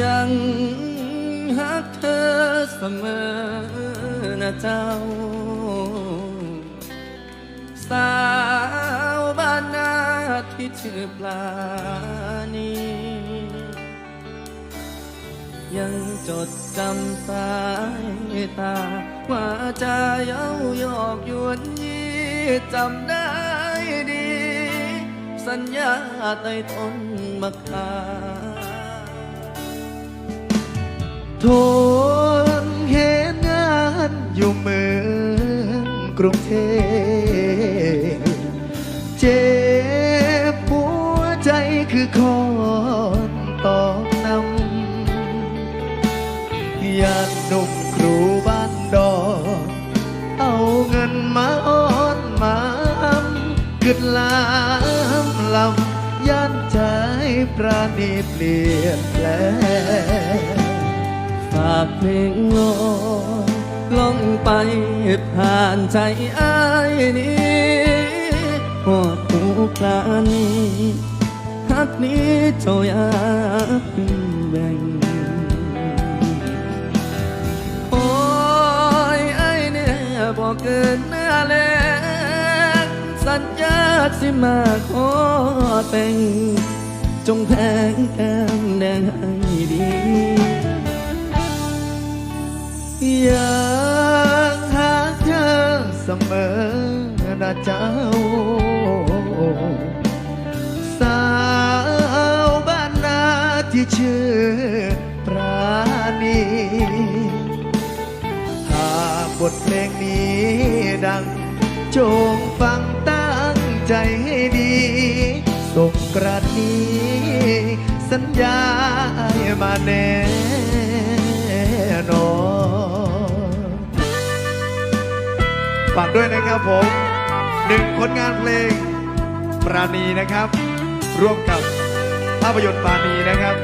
ยังหักเธอเสมอนะเจ้า สาวบ้านนาที่ชื่อปลานียังจดจำสายตา ว่าจะเย้ายอกยวนยีจำได้ดี สัญญาใต้ต้นมะขาม ทนเห็นงานอยู่เมืองกรุงเทพเจ็บหัวใจคือคอนตอกนำญาติหนุ่มครูบ้านดอกเอาเงินมาอ้อนมาอำกึดลามลำย่านใจปราณีเปลี่ยนแปลง ฝากเพลงลอล่องไปผ่านใจอ้ายนี้หอดหูกลานี้ฮักนี้เจ้าอยากแบ่งโอ้ยไอ้เนี่ยบอกเกินหน้าแลกสัญญาสิมาขอแต่งจงแพงแก้มแดงให้ดี ยังหาเธอเสมอนะเจ้า สาวบ้านนาที่ชื่อปราณีหากบทเพลงนี้ดัง จงฟังตั้งใจให้ดีสงกรานนี้ สัญญาให้มาแน่นอน ฝากด้วยนะครับผมหนึ่งผลงานเพลงปราณีนะครับ ร่วมกับภาพยนตร์ปราณีนะครับ